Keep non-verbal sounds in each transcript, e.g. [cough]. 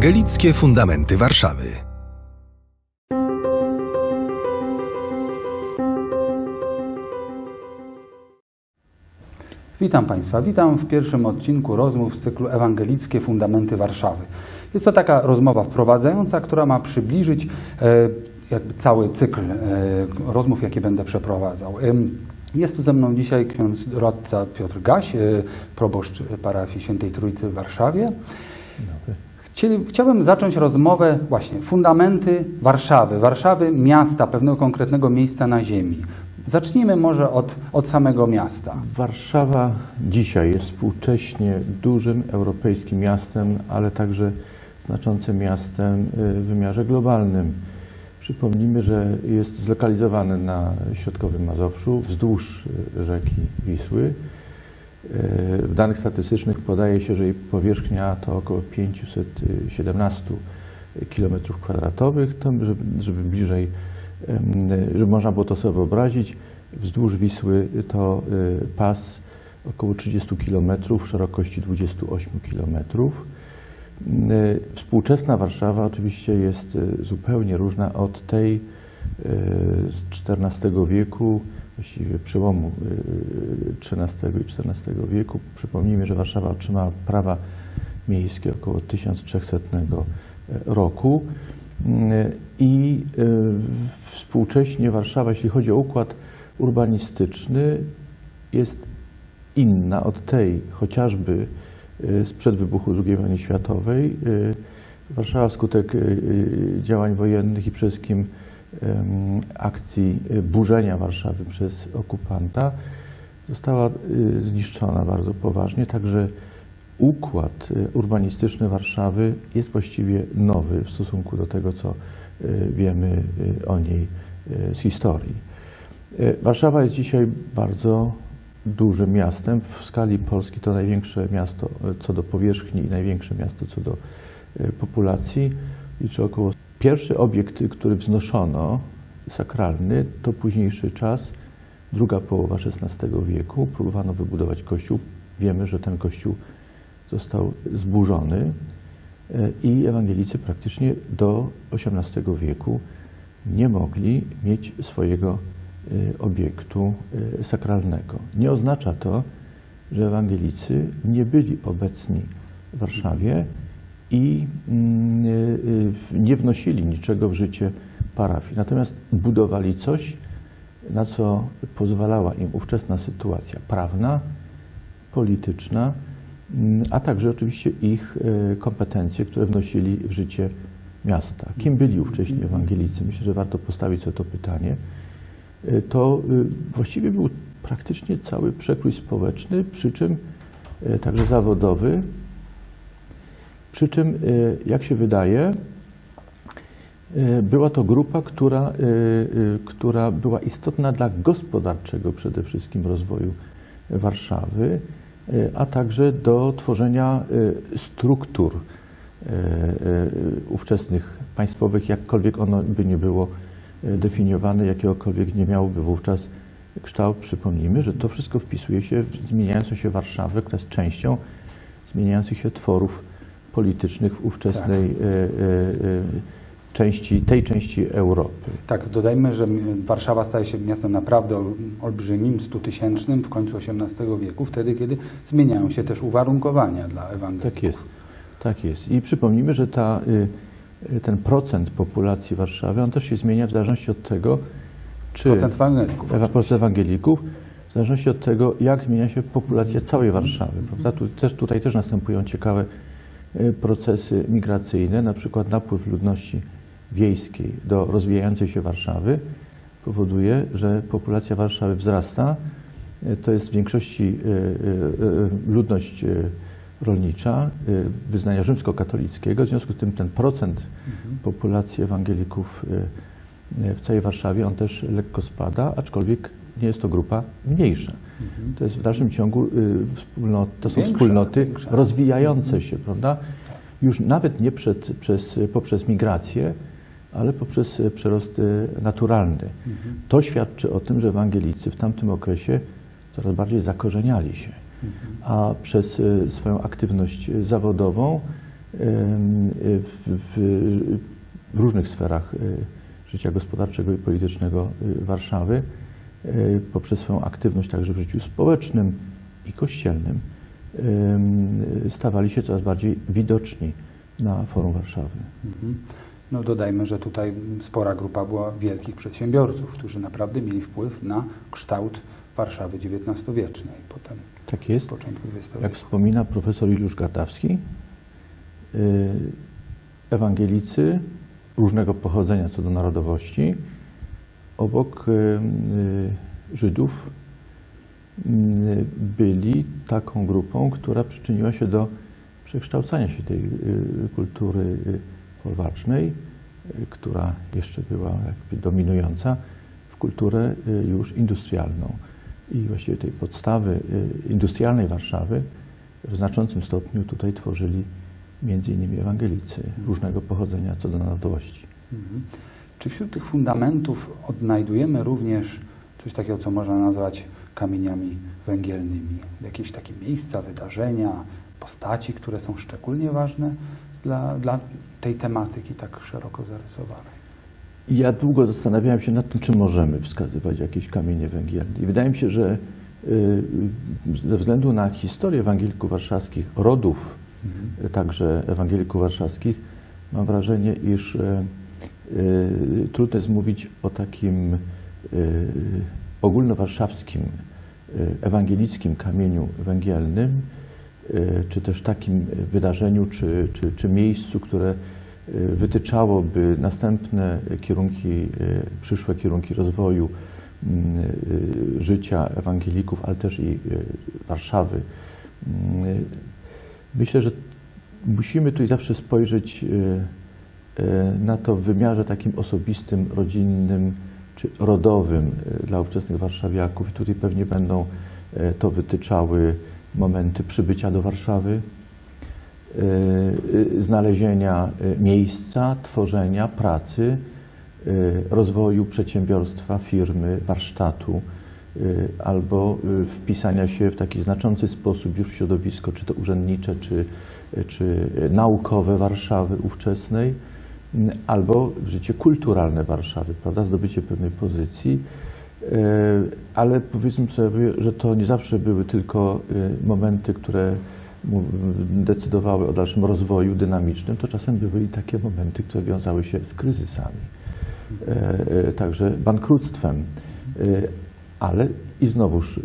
Ewangelickie Fundamenty Warszawy. Witam Państwa. Witam w pierwszym odcinku rozmów z cyklu Ewangelickie Fundamenty Warszawy. Jest to taka rozmowa wprowadzająca, która ma przybliżyć e, jakby cały cykl e, rozmów, jakie będę przeprowadzał. Jest tu ze mną dzisiaj ksiądz radca Piotr Gaś, e, proboszcz parafii Świętej Trójcy w Warszawie. Chcieli, chciałbym zacząć rozmowę właśnie fundamenty Warszawy, Warszawy miasta, pewnego konkretnego miejsca na ziemi. Zacznijmy może od, od samego miasta. Warszawa dzisiaj jest współcześnie dużym europejskim miastem, ale także znaczącym miastem y, w wymiarze globalnym. Przypomnijmy, że jest zlokalizowane na środkowym Mazowszu, wzdłuż y, rzeki Wisły. Y, W danych statystycznych podaje się, że jej powierzchnia to około 517 km2. To, żeby, żeby bliżej, żeby można było to sobie wyobrazić, wzdłuż Wisły to y, pas około 30 km, szerokości 28 km. Y, Współczesna Warszawa oczywiście jest zupełnie różna od tej z XIV wieku, właściwie przełomu y, XIII i XIV wieku. Przypomnijmy, że Warszawa otrzymała prawa miejskie około 1300 roku Y, i y, współcześnie Warszawa, jeśli chodzi o układ urbanistyczny, jest inna od tej chociażby y, sprzed wybuchu II wojny światowej. Y, Warszawa wskutek y, y, działań wojennych i przede wszystkim akcji burzenia Warszawy przez okupanta została y, zniszczona bardzo poważnie, także układ y, urbanistyczny Warszawy jest właściwie nowy w stosunku do tego, co y, wiemy o niej z historii. Warszawa jest dzisiaj bardzo dużym miastem. W skali Polski to największe miasto co do powierzchni i największe miasto co do populacji. Liczy około. Pierwszy obiekt, który wznoszono, sakralny, to późniejszy czas, druga połowa XVI wieku. Próbowano wybudować kościół. Wiemy, że ten kościół został zburzony y, i ewangelicy praktycznie do XVIII wieku nie mogli mieć swojego y, obiektu y, sakralnego. Nie oznacza to, że ewangelicy nie byli obecni w Warszawie i mm, y, y, nie wnosili niczego w życie parafii. Natomiast budowali coś, na co pozwalała im ówczesna sytuacja prawna, polityczna, mm, a także oczywiście ich y, kompetencje, które wnosili w życie miasta. Kim byli ówcześni ewangelicy? Myślę, że warto postawić sobie to pytanie. Y, To y, właściwie był praktycznie cały przekrój społeczny, przy czym y, także zawodowy, przy czym, y, jak się wydaje, y, była to grupa, która, y, która była istotna dla gospodarczego przede wszystkim rozwoju Warszawy, a także do tworzenia struktur ówczesnych państwowych, jakkolwiek ono by nie było definiowane, jakiegokolwiek nie miałoby wówczas kształt. Przypomnijmy, że to wszystko wpisuje się w zmieniającą się Warszawę, która jest częścią zmieniających się tworów politycznych w ówczesnej y, części, tej części Europy. Tak, dodajmy, że Warszawa staje się miastem naprawdę ol- olbrzymim, stutysięcznym w końcu XVIII wieku, wtedy, kiedy zmieniają się też uwarunkowania dla ewangelików. Tak jest. Tak jest. I przypomnijmy, że ta, y, y, ten procent populacji Warszawy, on też się zmienia w zależności od tego, czy Procent ewangelików. Procent ewangelików, w zależności od tego, jak zmienia się populacja całej Warszawy. Prawda? Tu, też, tutaj też następują ciekawe procesy migracyjne, na przykład napływ ludności wiejskiej do rozwijającej się Warszawy powoduje, że populacja Warszawy wzrasta. Y, To jest w większości y, y, y, ludność y, rolnicza y, wyznania rzymskokatolickiego. W związku z tym ten procent populacji ewangelików y, y, w całej Warszawie, on też lekko spada, aczkolwiek nie jest to grupa mniejsza. To jest w dalszym ciągu y, wspólnot, to są Większa, wspólnoty większa. rozwijające się, prawda? Już nawet nie przed, przez, poprzez migrację, ale poprzez y, przyrost y, naturalny. To świadczy o tym, że ewangelicy w tamtym okresie coraz bardziej zakorzeniali się, a przez y, swoją aktywność zawodową w, w, w różnych sferach życia gospodarczego i politycznego Warszawy poprzez swoją aktywność także w życiu społecznym i kościelnym y, stawali się coraz bardziej widoczni na forum Warszawy. Mhm. No dodajmy, że tutaj spora grupa była wielkich przedsiębiorców, którzy naprawdę mieli wpływ na kształt Warszawy XIX-wiecznej, potem Tak jest. początku XX Jak wspomina profesor Juliusz Gatawski, y, ewangelicy różnego pochodzenia co do narodowości, obok y, y, Żydów, y, byli taką grupą, która przyczyniła się do przekształcania się tej kultury folwarcznej, która jeszcze była jakby dominująca, w kulturę już industrialną. I właściwie tej podstawy industrialnej Warszawy w znaczącym stopniu tutaj tworzyli między innymi ewangelicy różnego pochodzenia co do narodowości. Mhm. Czy wśród tych fundamentów odnajdujemy również coś takiego, co można nazwać kamieniami węgielnymi? Jakieś takie miejsca, wydarzenia, postaci, które są szczególnie ważne dla, dla tej tematyki tak szeroko zarysowanej? Ja długo zastanawiałem się nad tym, czy możemy wskazywać jakieś kamienie węgielne. I wydaje mi się, że y, ze względu na historię ewangelików warszawskich, rodów y, także ewangelików warszawskich, mam wrażenie, iż y, trudno jest mówić o takim y, ogólnowarszawskim, y, ewangelickim kamieniu węgielnym, y, czy też takim wydarzeniu, czy, czy, czy miejscu, które y, wytyczałoby następne kierunki, y, przyszłe kierunki rozwoju y, życia ewangelików, ale też i y, Warszawy. Myślę, że musimy tutaj zawsze spojrzeć y, y, na to w wymiarze takim osobistym, rodzinnym czy rodowym y, dla ówczesnych warszawiaków. I tutaj pewnie będą y, to wytyczały momenty przybycia do Warszawy, znalezienia miejsca, tworzenia, pracy, rozwoju przedsiębiorstwa, firmy, warsztatu, albo wpisania się w taki znaczący sposób już w środowisko, czy to urzędnicze, czy, czy naukowe Warszawy ówczesnej, albo życie kulturalne Warszawy, prawda, zdobycie pewnej pozycji. Y, Ale powiedzmy sobie, że to nie zawsze były tylko y, momenty, które decydowały o dalszym rozwoju dynamicznym, to czasem były i takie momenty, które wiązały się z kryzysami, e, e, także bankructwem. E, Ale i znowuż e,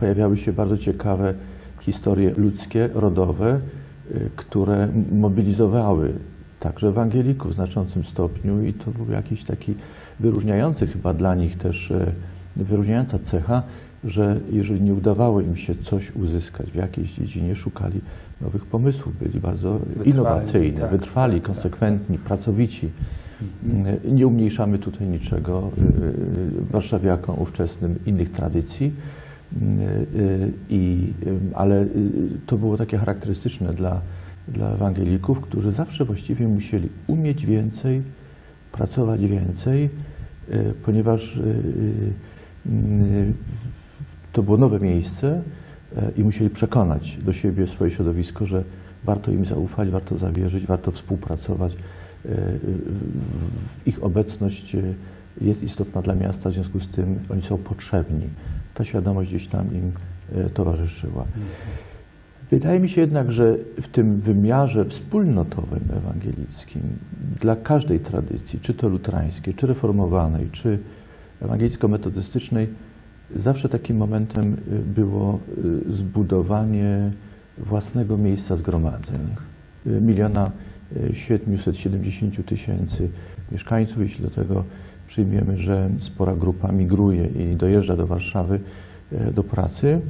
pojawiały się bardzo ciekawe historie ludzkie, rodowe, e, które mobilizowały także ewangelików w znaczącym stopniu i to był jakiś taki wyróżniający chyba dla nich też, e, wyróżniająca cecha, że jeżeli nie udawało im się coś uzyskać w jakiejś dziedzinie, szukali nowych pomysłów, byli bardzo Wytrwali, innowacyjni, tak, wytrwali, tak, tak. konsekwentni, pracowici. Y, Nie umniejszamy tutaj niczego y, warszawiakom ówczesnym innych tradycji, i, ale to było takie charakterystyczne dla, dla ewangelików, którzy zawsze właściwie musieli umieć więcej, pracować więcej, y, ponieważ y, y, to było nowe miejsce i musieli przekonać do siebie swoje środowisko, że warto im zaufać, warto zawierzyć, warto współpracować. Ich obecność jest istotna dla miasta, w związku z tym oni są potrzebni. Ta świadomość gdzieś tam im towarzyszyła. Wydaje mi się jednak, że w tym wymiarze wspólnotowym ewangelickim dla każdej tradycji, czy to luterańskiej, czy reformowanej, czy ewangelicko-metodystycznej, zawsze takim momentem y, było y, zbudowanie własnego miejsca zgromadzeń. Y, Miliona y, 770 tysięcy mieszkańców, jeśli do tego przyjmiemy, że spora grupa migruje i dojeżdża do Warszawy do pracy,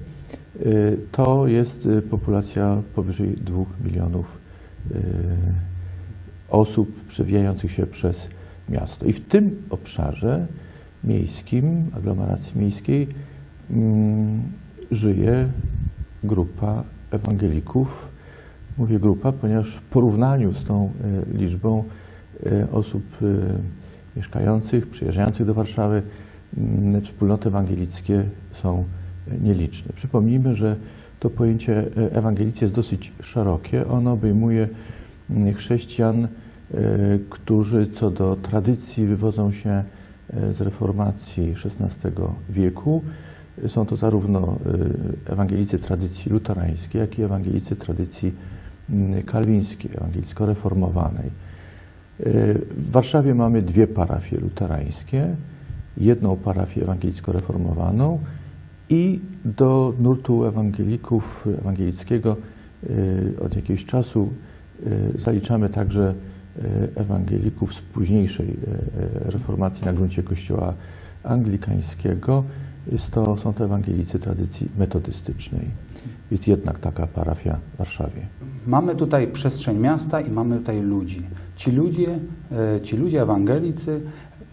to jest y, populacja powyżej 2 milionów y, osób przewijających się przez miasto. I w tym obszarze miejskim, aglomeracji miejskiej, mm, żyje grupa ewangelików. Mówię grupa, ponieważ w porównaniu z tą liczbą osób mieszkających, przyjeżdżających do Warszawy, mm, wspólnoty ewangelickie są nieliczne. Przypomnijmy, że to pojęcie e, ewangelicji jest dosyć szerokie. Ono obejmuje mm, chrześcijan, e, którzy co do tradycji wywodzą się e, z reformacji XVI wieku. Są to zarówno ewangelicy tradycji luterańskiej, jak i ewangelicy tradycji mm, kalwińskiej, ewangelicko-reformowanej. W Warszawie mamy dwie parafie luterańskie, jedną parafię ewangelicko-reformowaną i do nurtu ewangelików ewangelickiego e, od jakiegoś czasu e, zaliczamy także e, ewangelików z późniejszej reformacji na gruncie kościoła anglikańskiego. To, są to ewangelicy tradycji metodystycznej. Jest jednak taka parafia w Warszawie. Mamy tutaj przestrzeń miasta i mamy tutaj ludzi. Ci ludzie, ci ludzie ewangelicy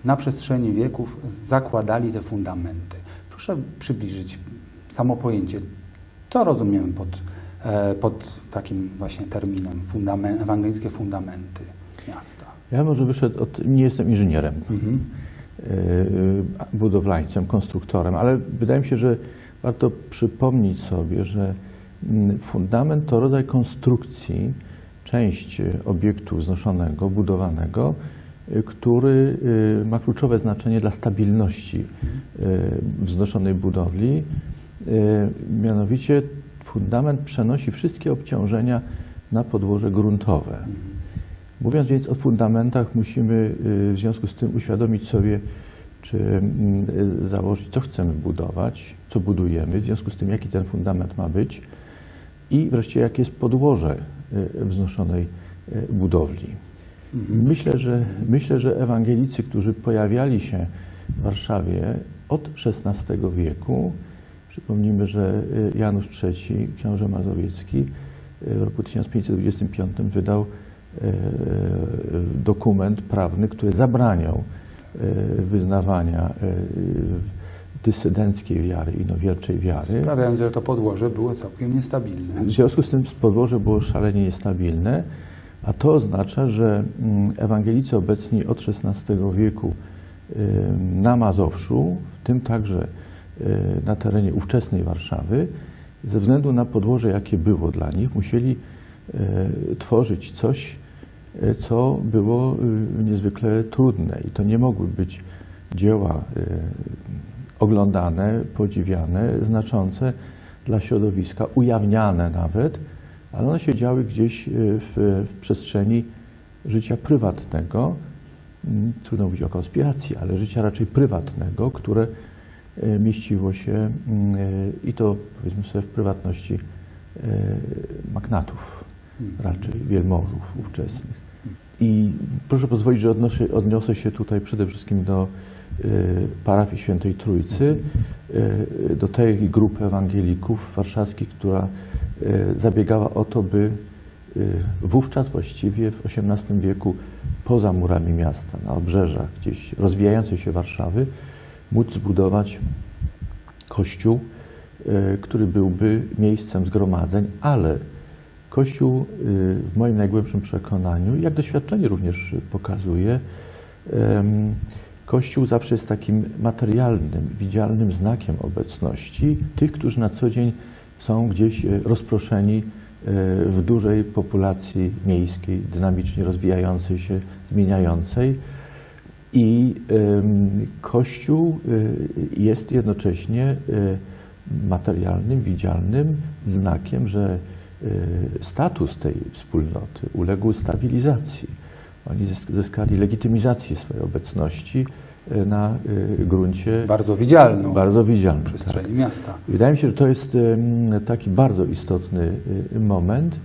na przestrzeni wieków zakładali te fundamenty. Proszę przybliżyć samo pojęcie. Co rozumiemy pod, e, pod takim właśnie terminem fundamen, ewangelickie fundamenty miasta? Ja może wyszedł od, nie jestem inżynierem, Mhm. e, budowlańcem, konstruktorem, ale wydaje mi się, że warto przypomnieć sobie, że mm, fundament to rodzaj konstrukcji, część e, obiektu wznoszonego, budowanego, e, który e, ma kluczowe znaczenie dla stabilności e, wznoszonej budowli. Mianowicie fundament przenosi wszystkie obciążenia na podłoże gruntowe. Mówiąc więc o fundamentach, musimy y, w związku z tym uświadomić sobie, czy y, założyć, co chcemy budować, co budujemy, w związku z tym, jaki ten fundament ma być i wreszcie, jakie jest podłoże y, wznoszonej y, budowli. Myślę, że, myślę, że ewangelicy, którzy pojawiali się w Warszawie od XVI wieku, przypomnijmy, że y, Janusz III, książę mazowiecki, y, w roku 1525 wydał y, dokument prawny, który zabraniał wyznawania dysydenckiej wiary, inowierczej wiary. Sprawiając, że to podłoże było całkiem niestabilne. W związku z tym podłoże było szalenie niestabilne, a to oznacza, że mm, ewangelicy obecni od XVI wieku ym, na Mazowszu, w tym także y, na terenie ówczesnej Warszawy, ze względu na podłoże, jakie było dla nich, musieli y, tworzyć coś, y, co było y, niezwykle trudne. I to nie mogły być dzieła y, oglądane, podziwiane, znaczące dla środowiska, ujawniane nawet, ale one się działy gdzieś y, w, w przestrzeni życia prywatnego, mm, trudno mówić o konspiracji, ale życia raczej prywatnego, które y, mieściło się mm, y, i to powiedzmy sobie w prywatności magnatów, raczej wielmożów ówczesnych. I proszę pozwolić, że odnoszę, odniosę się tutaj przede wszystkim do parafii Świętej Trójcy, y, do tej grupy ewangelików warszawskich, która zabiegała o to, by y, wówczas właściwie w XVIII wieku poza murami miasta, na obrzeżach gdzieś rozwijającej się Warszawy, móc zbudować kościół, y, który byłby miejscem zgromadzeń, ale Kościół y, w moim najgłębszym przekonaniu, jak doświadczenie również pokazuje, Kościół zawsze jest takim materialnym, widzialnym znakiem obecności tych, którzy na co dzień są gdzieś e, rozproszeni e, w dużej populacji miejskiej, dynamicznie rozwijającej się, zmieniającej. I Kościół y, jest jednocześnie materialnym, widzialnym znakiem, że status tej wspólnoty uległ stabilizacji. Oni zysk- zyskali legitymizację swojej obecności na y, gruncie Bardzo widzialną bardzo widzialnym. tak. przestrzeni miasta. Wydaje mi się, że to jest taki bardzo istotny y, moment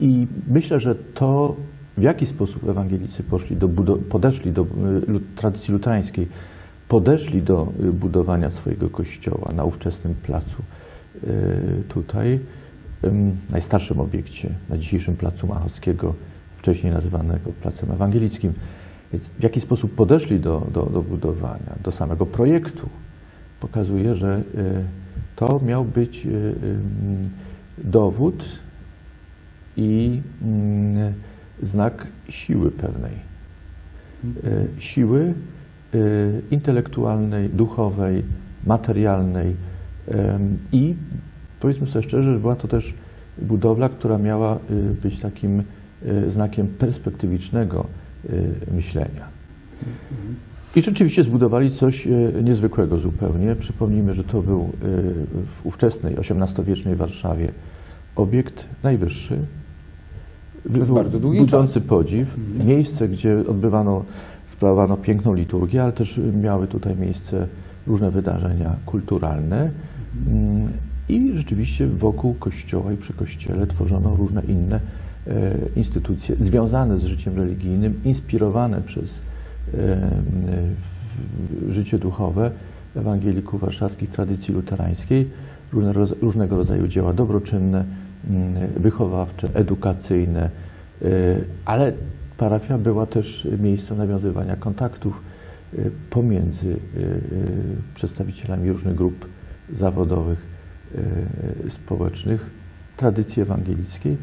i myślę, że to, w jaki sposób ewangelicy poszli do podeszli do y, tradycji luterańskiej, podeszli do y, budowania swojego kościoła na ówczesnym placu y, tutaj, najstarszym obiekcie, na dzisiejszym placu Machowskiego, wcześniej nazywanego placem ewangelickim. Więc w jaki sposób podeszli do, do, do budowania, do samego projektu, pokazuje, że y, to miał być y, ym, dowód i mm, znak siły pewnej. Y, Siły y, intelektualnej, duchowej, materialnej i powiedzmy sobie szczerze, że była to też budowla, która miała y, być takim y, znakiem perspektywicznego y, myślenia. I rzeczywiście zbudowali coś y, niezwykłego zupełnie. Przypomnijmy, że to był y, w ówczesnej XVIII-wiecznej Warszawie obiekt najwyższy. Bardzo długi budzący podziw. Miejsce, gdzie odbywano, sprawowano piękną liturgię, ale też miały tutaj miejsce różne wydarzenia kulturalne. Mm, I rzeczywiście wokół kościoła i przy kościele tworzono różne inne instytucje związane z życiem religijnym, inspirowane przez e, życie duchowe ewangelików warszawskich tradycji luterańskiej, różnego rodzaju dzieła dobroczynne, mm, wychowawcze, edukacyjne, e, ale parafia była też miejscem nawiązywania kontaktów e, pomiędzy e, e, przedstawicielami różnych grup zawodowych, e, społecznych, tradycji ewangelickiej.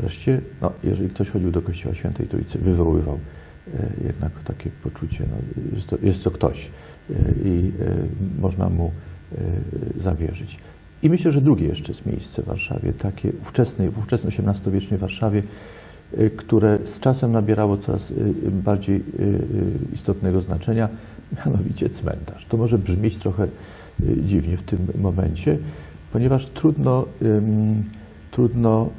Wreszcie, no, jeżeli ktoś chodził do Kościoła Świętej Trójcy, wywoływał e, jednak takie poczucie, no, jest, to, jest to ktoś e, i e, można mu zawierzyć. I myślę, że drugie jeszcze jest miejsce w Warszawie, takie ówczesnej, w ówczesnej XVIII-wiecznej Warszawie, które z czasem nabierało coraz bardziej istotnego znaczenia, [laughs] mianowicie cmentarz. To może brzmieć trochę dziwnie w tym momencie, ponieważ trudno, trudno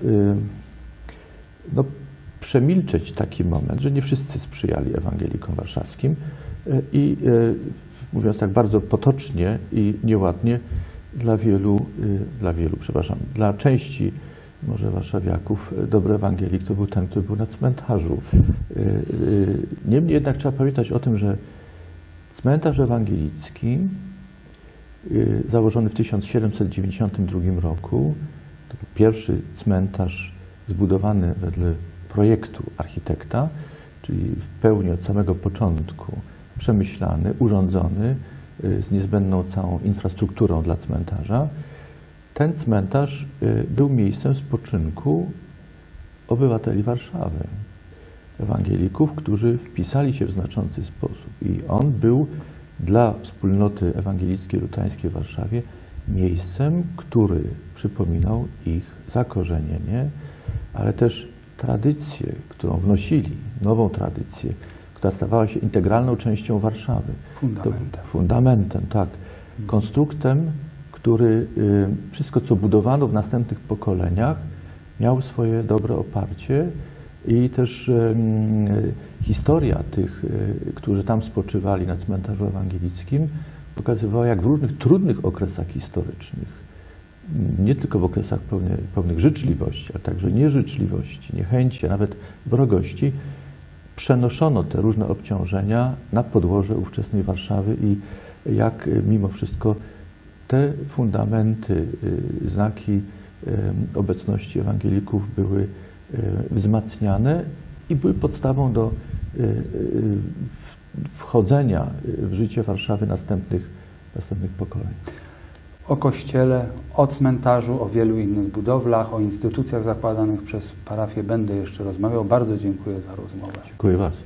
no, przemilczeć taki moment, że nie wszyscy sprzyjali ewangelikom warszawskim e, i e, mówiąc tak bardzo potocznie i nieładnie, dla wielu, e, dla wielu, przepraszam, dla części może warszawiaków dobry ewangelik to był ten, który był na cmentarzu. Niemniej jednak trzeba pamiętać o tym, że cmentarz ewangelicki założony w 1792 roku. To był pierwszy cmentarz zbudowany wedle projektu architekta, czyli w pełni od samego początku przemyślany, urządzony y, z niezbędną całą infrastrukturą dla cmentarza. Ten cmentarz y, był miejscem spoczynku obywateli Warszawy, ewangelików, którzy wpisali się w znaczący sposób. I on był dla wspólnoty ewangelickiej lutańskiej w Warszawie miejscem, który przypominał ich zakorzenienie, ale też tradycję, którą wnosili, nową tradycję, która stawała się integralną częścią Warszawy. Fundamentem. To, fundamentem, tak. Konstruktem, który y, wszystko, co budowano w następnych pokoleniach, miał swoje dobre oparcie i też em, y, historia tych, y, którzy tam spoczywali na cmentarzu ewangelickim, pokazywała, jak w różnych trudnych okresach historycznych, nie tylko w okresach pełnych, życzliwości, ale także nieżyczliwości, niechęci, a nawet wrogości, przenoszono te różne obciążenia na podłoże ówczesnej Warszawy i jak y, mimo wszystko te fundamenty, y, znaki y, obecności ewangelików były wzmacniane i były podstawą do wchodzenia w życie Warszawy następnych, następnych pokoleń. O kościele, o cmentarzu, o wielu innych budowlach, o instytucjach zakładanych przez parafię będę jeszcze rozmawiał. Bardzo dziękuję za rozmowę. Dziękuję bardzo.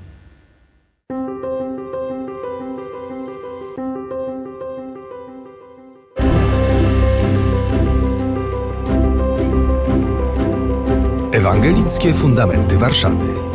Ewangelickie Fundamenty Warszawy.